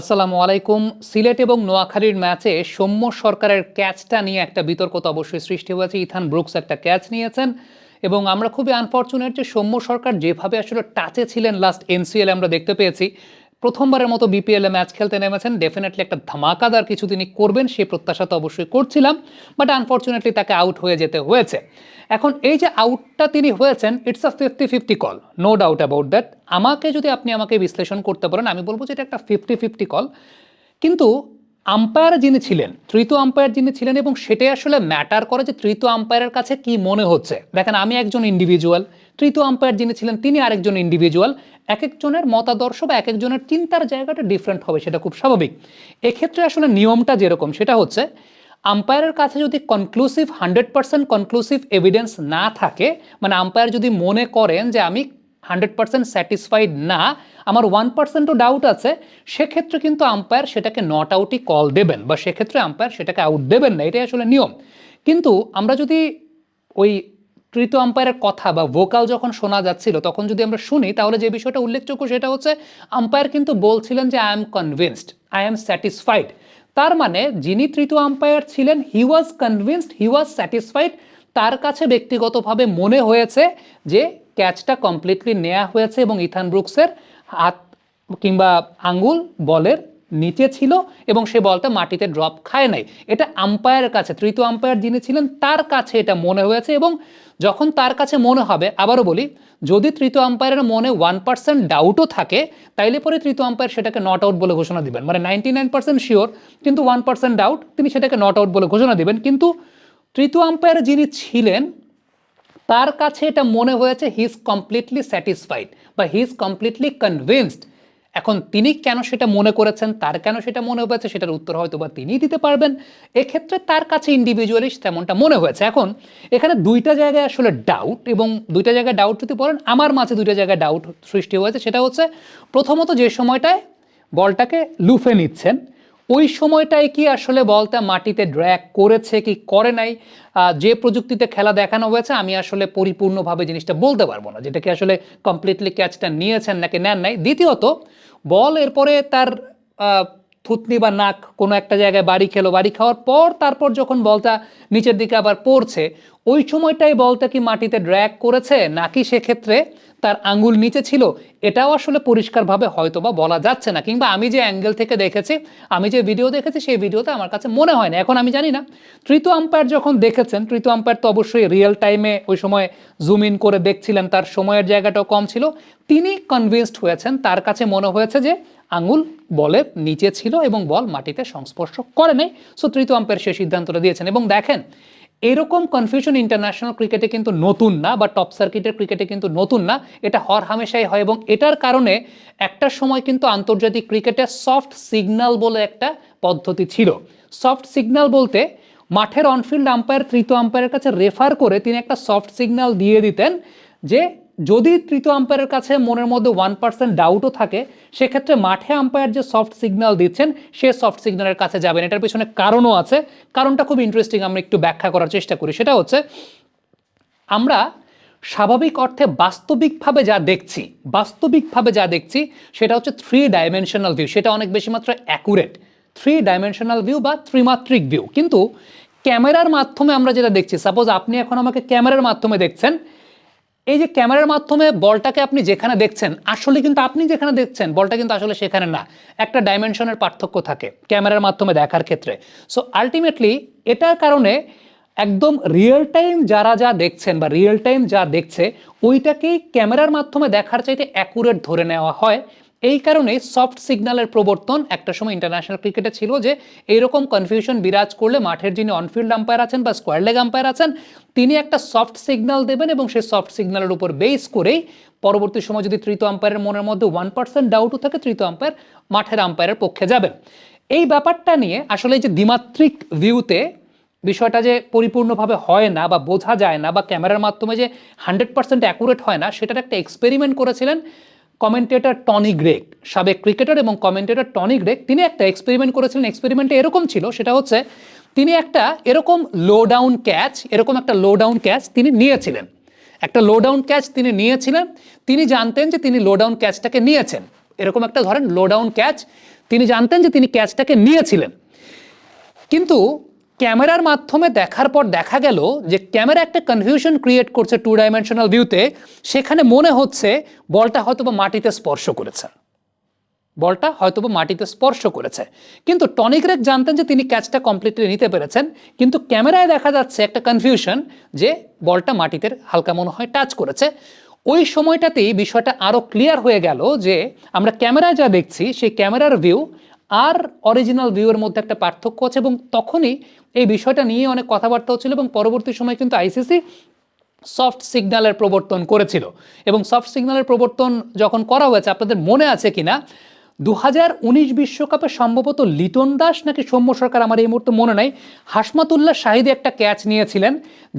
আসসালামু আলাইকুম। সিলেট এবং নোয়াখালীর ম্যাচে সৌম্য সরকারের ক্যাচটা নিয়ে একটা বিতর্ক তো অবশ্যই সৃষ্টি হয়েছে। ইথান ব্রুকস একটা ক্যাচ নিয়েছেন এবং আমরা খুবই আনফর্চুনেট যে সৌম্য সরকার যেভাবে আসলে টাচে ছিলেন লাস্ট এনসিএল আমরা দেখতে পেয়েছি। প্রথমবার মতো বিপিএলে ম্যাচ খেলতে নেমেছেন। ডেফিনেটলি একটা ধামাকাদার কিছু তিনি করবেন, সেই প্রত্যাশা তো অবশ্যই করছিলাম বাট আনফর্চুনেটলি তাকে আউট হয়ে যেতে হয়েছে। এখন এই যে আউটটা তিনি হয়েছেন it's a fifty fifty call no doubt about that আমাকে যদি আপনি আমাকে বিশ্লেষণ করতে পারেন আমি বলব যে এটা একটা ফিফটি ফিফটি কল কিন্তু আম্পায়ার যিনি ছিলেন, তৃতীয় আম্পায়ার যিনি ছিলেন এবং সেটাই আসলে ম্যাটার করে যে তৃতীয় আম্পায়ারের কাছে কি মনে হচ্ছে। দেখেন, আমি একজন ইন্ডিভিজুয়াল তৃতীয় আম্পায়ার যিনি ছিলেন, তিনি আরেকজন ইন্ডিভিজুয়াল এক একজনের মতাদর্শ বা এক একজনের চিন্তার জায়গাটা ডিফারেন্ট হবে, সেটা খুব স্বাভাবিক। এক্ষেত্রে আসলে নিয়মটা যেরকম, সেটা হচ্ছে আম্পায়ারের কাছে যদি conclusive hundred percent conclusive evidence না থাকে মানে আম্পায়ার যদি মনে করেন যে আমি হান্ড্রেড পার্সেন্ট স্যাটিসফাইড না, আমার ওয়ান পার্সেন্টও ডাউট আছে, সেক্ষেত্রে কিন্তু আম্পায়ার সেটাকে নট আউটই কল দেবেন, বা সেক্ষেত্রে আম্পায়ার সেটাকে আউট দেবেন না, এটাই আসলে নিয়ম। কিন্তু আমরা যদি ওই তৃতীয় আম্পায়ারের কথা বা ভোকাল যখন শোনা যাচ্ছিল, তখন যদি আমরা শুনি, তাহলে যে বিষয়টা উল্লেখযোগ্য সেটা হচ্ছে আম্পায়ার কিন্তু বলছিলেন যে I am convinced I am satisfied তার মানে যিনি তৃতীয় আম্পায়ার ছিলেন হি ওয়াজ কনভিনসড হি ওয়াজ স্যাটিসফাইড তার কাছে ব্যক্তিগতভাবে মনে হয়েছে যে ক্যাচটা কমপ্লিটলি নেওয়া হয়েছে এবং ইথান ব্রুকসের হাত কিংবা আঙ্গুল, বলের নিচে ছিল এবং সে বলটা মাটিতে ড্রপ খায় নাই। এটা আম্পায়ারের কাছে, তৃতীয় আম্পায়ার যিনি ছিলেন, তার কাছে এটা মনে হয়েছে এবং যখন তার কাছে মনে হবে, আবারও বলি, যদি তৃতীয় আম্পায়ারের মনে ওয়ান পার্সেন্ট ডাউটও থাকে, তাইলে পরে তৃতীয় আম্পায়ার সেটাকে নট আউট বলে ঘোষণা দিবেন। মানে নাইনটি নাইন পার্সেন্ট শিওর কিন্তু ওয়ান পার্সেন্ট ডাউট তিনি সেটাকে নট আউট বলে ঘোষণা দিবেন। কিন্তু তৃতীয় আম্পায়ার যিনি ছিলেন, তার কাছে এটা মনে হয়েছে হি ইজ কমপ্লিটলি স্যাটিসফাইড বা হি ইজ কমপ্লিটলি কনভিনসড এখন তিনি কেন সেটা মনে করেছেন, তার কেন সেটা মনে হয়েছে, সেটার উত্তর হয়তো বা তিনিই দিতে পারবেন। এক্ষেত্রে তার কাছে ইন্ডিভিজুয়ালি তেমনটা মনে হয়েছে। এখন এখানে দুইটা জায়গায় আসলে ডাউট এবং দুইটা জায়গায় ডাউট যদি বলেন, আমার মাঝে দুইটা জায়গায় ডাউট সৃষ্টি হয়েছে, সেটা হচ্ছে প্রথমত যে সময়টায় বলটাকে লুফে নিচ্ছেন ওই সময়টায় কি আসলে বলটা মাটিতে ড্র্যাক করেছে কি করে নাই? যে প্রযুক্তিতে খেলা দেখানো হয়েছে, আমি আসলে পরিপূর্ণভাবে জিনিসটা বলতে পারব না। যেটা কি আসলে কমপ্লিটলি ক্যাচটা নিয়েছেন নাকি নেন নাই? দ্বিতীয়ত, বল এরপরে তার থুতনি বা নাক কোনো একটা জায়গায় বাড়ি খেলো, বাড়ি খাওয়ার পর তারপর যখন বলটা নিচের দিকে আবার পড়ছে, ওই সময়টাই বলটা কি মাটিতে ড্র্যাগ করেছে নাকি সেক্ষেত্রে তার আঙ্গুল নিচে ছিল? এটাও আসলে পরিষ্কারভাবে হয়তো বা বলা যাচ্ছে না। কিংবা আমি যে অ্যাঙ্গেল থেকে দেখেছি, আমি যে ভিডিও দেখেছি, সেই ভিডিওতে আমার কাছে মনে হয় না। এখন আমি জানি না। তৃতীয় আম্পায়ার যখন দেখেছেন, তৃতীয় আম্পায়ার তো অবশ্যই রিয়েল টাইমে ওই সময় জুম ইন করে দেখছিলেন, তার সময়ের জায়গাটাও কম ছিল। তিনি কনভিন্সড হয়েছেন, তার কাছে মনে হয়েছে যে আঙুল বলের নিচে ছিল এবং বল মাটিতে সংস্পর্শ করে নাই। সো তৃতীয় আম্পায়ার সে সিদ্ধান্তটা দিয়েছেন এবং দেখেন, এরকম কনফিউশন ইন্টারন্যাশনাল ক্রিকেটে কিন্তু নতুন না বা টপ সার্কিটের ক্রিকেটে কিন্তু নতুন না, এটা হর হামেশাই হয় এবং এটার কারণে একটা সময় কিন্তু আন্তর্জাতিক ক্রিকেটে সফট সিগন্যাল বলে একটা পদ্ধতি ছিল। সফট সিগন্যাল বলতে মাঠের অনফিল্ড আম্পায়ার তৃতীয় আম্পায়ারের কাছে রেফার করে তিনি একটা সফট সিগন্যাল দিয়ে দিতেন যে যদি তৃতীয় আম্পায়ারের কাছে মনের মধ্যে ওয়ান পার্সেন্ট ডাউটও থাকে, সেক্ষেত্রে মাঠে আম্পায়ার যে সফট সিগন্যাল দিচ্ছেন, সে সফট সিগন্যালের কাছে যাবেন। এটার পেছনে কারণও আছে। কারণটা খুব ইন্টারেস্টিং আমরা একটু ব্যাখ্যা করার চেষ্টা করি। সেটা হচ্ছে, আমরা স্বাভাবিক অর্থে বাস্তবিকভাবে যা দেখছি, বাস্তবিকভাবে যা দেখছি, সেটা হচ্ছে থ্রি ডাইমেনশনাল ভিউ সেটা অনেক বেশি মাত্র অ্যাকুরেট থ্রি ডাইমেনশনাল ভিউ বা ত্রিমাত্রিক ভিউ কিন্তু ক্যামেরার মাধ্যমে আমরা যেটা দেখছি সাপোজ আপনি এখন আমাকে ক্যামেরার মাধ্যমে দেখছেন এই যে ক্যামেরার মাধ্যমে বলটাকে আপনি যেখানে দেখছেন, আসলে কিন্তু আপনি যেখানে দেখছেন, বলটা কিন্তু আসলে সেখানে না। একটা ডাইমেনশনের পার্থক্য থাকে ক্যামেরার মাধ্যমে দেখার ক্ষেত্রে। সো আলটিমেটলি এটার কারণে একদম রিয়েল টাইম যারা যা দেখছেন বা রিয়েল টাইম যা দেখছে, ওইটাকেই ক্যামেরার মাধ্যমে দেখার চাইতে অ্যাকুরেট ধরে নেওয়া হয়। এই কারণে সফট সিগন্যালের প্রবর্তন একটা সময় ইন্টারন্যাশনাল ক্রিকেটে ছিল যে এইরকম কনফিউশন বিরাজ করলে মাঠের যিনি অনফিল্ড আম্পায়ার আছেন বা স্কোয়ার লেগ আম্পায়ার আছেন, তিনি একটা সফট সিগন্যাল দেবেন এবং সেই সফট সিগন্যালের উপর বেস করেই পরবর্তী সময় যদি তৃতীয় আম্পায়ারের মনের মধ্যে ওয়ান পার্সেন্ট ডাউটও থাকে, তৃতীয় আম্পায়ার মাঠের আম্পায়ারের পক্ষে যাবেন। এই ব্যাপারটা নিয়ে আসলে যে দ্বিমাত্রিক ভিউতে বিষয়টা যে পরিপূর্ণভাবে হয় না বা বোঝা যায় না বা ক্যামেরার মাধ্যমে যে হান্ড্রেড পার্সেন্ট অ্যাকুরেট হয় না, সেটার একটা এক্সপেরিমেন্ট করেছিলেন কমেন্টেটর টনি গ্রেক সাবেক ক্রিকেটার এবং কমেন্টেটর টনি গ্রেক তিনি একটা এক্সপেরিমেন্ট করেছিলেন। এক্সপেরিমেন্টে এরকম ছিল, সেটা হচ্ছে তিনি একটা এরকম লো ডাউন ক্যাচ এরকম একটা লো ডাউন ক্যাচ তিনি নিয়েছিলেন। একটা লো ডাউন ক্যাচ তিনি নিয়েছিলেন, তিনি জানতেন যে তিনি লো ডাউন ক্যাচটাকে নিয়েছেন। এরকম একটা ধরেন লো ডাউন ক্যাচ তিনি জানতেন যে তিনি ক্যাচটাকে নিয়েছিলেন। কিন্তু ক্যামেরার মাধ্যমে দেখার পর দেখা গেল যে ক্যামেরা একটা কনফিউশন ক্রিয়েট করছে টু ডাইমেনশনাল ভিউতে সেখানে মনে হচ্ছে বলটা হয়তো বা মাটিতে স্পর্শ করেছে। বলটা হয়তো বা মাটিতে স্পর্শ করেছে। কিন্তু টনিক রেক জানতেন যে তিনি ক্যাচটা কমপ্লিটলি নিতে পেরেছেন, কিন্তু ক্যামেরায় দেখা যাচ্ছে একটা কনফিউশন যে বলটা মাটিতে হালকা মনে হয় টাচ করেছে। ওই সময়টাতেই বিষয়টা আরও ক্লিয়ার হয়ে গেল যে আমরা ক্যামেরায় যা দেখছি, সেই ক্যামেরার ভিউ আর অরিজিনাল ভিউয়ের মধ্যে একটা পার্থক্য আছে এবং তখনই এই বিষয়টা নিয়ে অনেক কথাবার্তা হচ্ছিল এবং পরবর্তী সময় কিন্তু আইসিসি সফট সিগন্যালের প্রবর্তন করেছিল। এবং সফট সিগন্যালের প্রবর্তন যখন করা হয়েছে, আপনাদের মনে আছে কি না দু হাজার উনিশ বিশ্বকাপে সম্ভবত লিটন দাস নাকি সৌম্য সরকার আমার এই মুহূর্তে মনে নাই, হাসমাতুল্লাহ শাহিদে একটা ক্যাচ নিয়েছিলেন।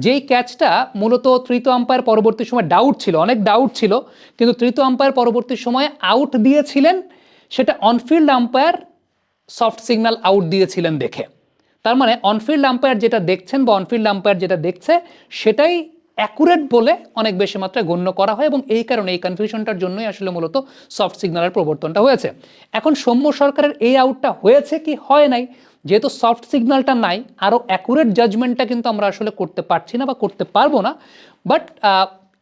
যেই ক্যাচটা মূলত তৃতীয় আম্পায়ার পরবর্তী সময় ডাউট ছিল, অনেক ডাউট ছিল। কিন্তু তৃতীয় আম্পায়ার পরবর্তী সময়ে আউট দিয়েছিলেন। সেটা on field umpire soft signal out দিয়েছিলেন দেখে। তার মানে অনফিল্ড আম্পায়ার যেটা দেখছেন বা অনফিল্ড আম্পায়ার যেটা দেখছে, সেটাই অ্যাকুরেট বলে অনেক বেশি মাত্রায় গণ্য করা হয় এবং এই কারণে, এই কনফিউশনটার জন্যই আসলে মূলত সফট সিগন্যালের প্রবর্তনটা হয়েছে। এখন সৌম্য সরকারের এই আউটটা হয়েছে কি হয় নাই? যেহেতু সফট সিগন্যালটা নাই আরও অ্যাকুরেট জাজমেন্টটা কিন্তু আমরা আসলে করতে পারছি না বা করতে পারব না। বাট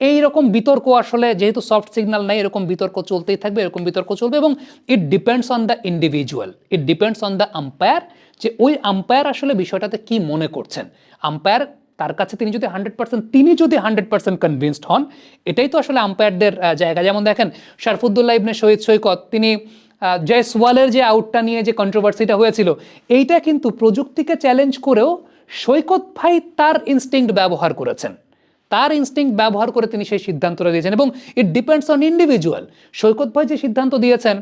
এই রকম বিতর্ক আসলে যেহেতু সফট সিগন্যাল নাই, এরকম বিতর্ক চলতেই থাকবে, এরকম বিতর্ক চলবে এবং it depends on the individual it depends on the umpire যে ওই আম্পায়ার আসলে বিষয়টাতে কি মনে করছেন। আম্পায়ার তার কাছে তিনি যদি হান্ড্রেড পার্সেন্ট তিনি যদি হান্ড্রেড পার্সেন্ট কনভিনসড হন, এটাই তো আসলে আম্পায়ারদের জায়গা। যেমন দেখেন, শারফুদ্দুল্লাহ ইবনে শহীদ সৈকত, তিনি জয়সওয়ালের যে আউটটা নিয়ে যে কন্ট্রোভার্সিটা হয়েছিল, এইটা কিন্তু প্রযুক্তিকে চ্যালেঞ্জ করেও সৈকত ভাই তার ইনস্টিংক্ট ব্যবহার করেছেন। তার ইনস্টিং ব্যবহার করে তিনি সেই সিদ্ধান্তটা দিয়েছেন এবং it depends on individual Saikat ভাই যে সিদ্ধান্ত দিয়েছেন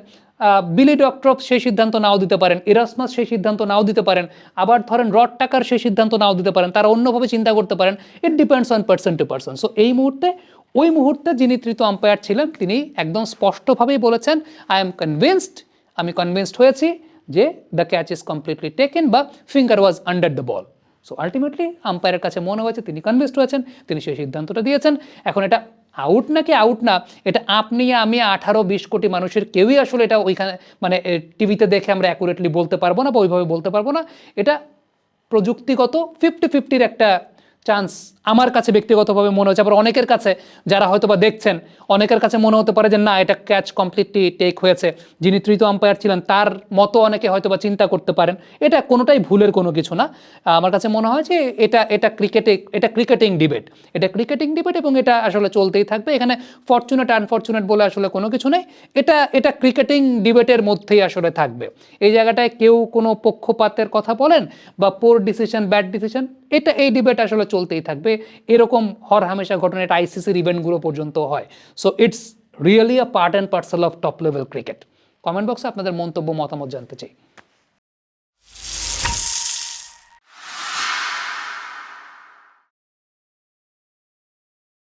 বিলি ডক্টর সেই সিদ্ধান্ত নাও দিতে পারেন ইরাসমাস সেই সিদ্ধান্ত নাও দিতে পারেন, আবার ধরেন রড টাকার সেই সিদ্ধান্ত নাও দিতে পারেন, তারা অন্যভাবে চিন্তা করতে পারেন it depends on person to person so এই মুহূর্তে, ওই মুহূর্তে যিনি তৃতীয় আম্পায়ার ছিলেন, তিনি একদম স্পষ্টভাবেই বলেছেন আই এম কনভিনসড আমি কনভিনসড হয়েছি যে the catch is completely taken বা finger was under the ball so ultimately আম্পায়ারের কাছে মনে হয়েছে, তিনি কনভিন্সড হয়েছেন, তিনি সেই সিদ্ধান্তটা দিয়েছেন। এখন এটা আউট নাকি আউট না, এটা আপনি, আমি আঠারো, বিশ কোটি মানুষের কেউই আসলে এটা ওইখানে মানে টিভিতে দেখে আমরা অ্যাকুরেটলি বলতে পারব না বা ওইভাবে বলতে পারব না। এটা প্রযুক্তিগত ফিফটি ফিফটির একটা চান্স আমার কাছে ব্যক্তিগতভাবে মনে হচ্ছে আবার অনেকের কাছে যারা হয়তো বা দেখছেন, অনেকের কাছে মনে হতে পারে যে, না, এটা ক্যাচ কমপ্লিটলি টেক হয়েছে। যিনি তৃতীয় আম্পায়ার ছিলেন, তার মতো অনেকে হয়তো বা চিন্তা করতে পারেন। এটা কোনোটাই ভুলের কোনো কিছু না। আমার কাছে মনে হয় যে, এটা এটা ক্রিকেটে এটা ক্রিকেটিং ডিবেট এটা ক্রিকেটিং ডিবেট এবং এটা আসলে চলতেই থাকবে। এখানে ফরচুনেট আনফরচুনেট বলে আসলে কোনো কিছু নেই। এটা এটা ক্রিকেটিং ডিবেটের মধ্যেই আসলে থাকবে। এই জায়গাটায় কেউ কোনো পক্ষপাতের কথা বলেন বা পোর ডিসিশন ব্যাড ডিসিশন এটা এই ডিবেট আসলে চলতেই থাকবে। এরকম হর হামেশা ঘটনা এটা আইসিসির ইভেন্টগুলো পর্যন্ত হয়। So it's really a part and parcel of top level cricket comment বক্সে আপনাদের মন্তব্য, মতামত জানতে চাই।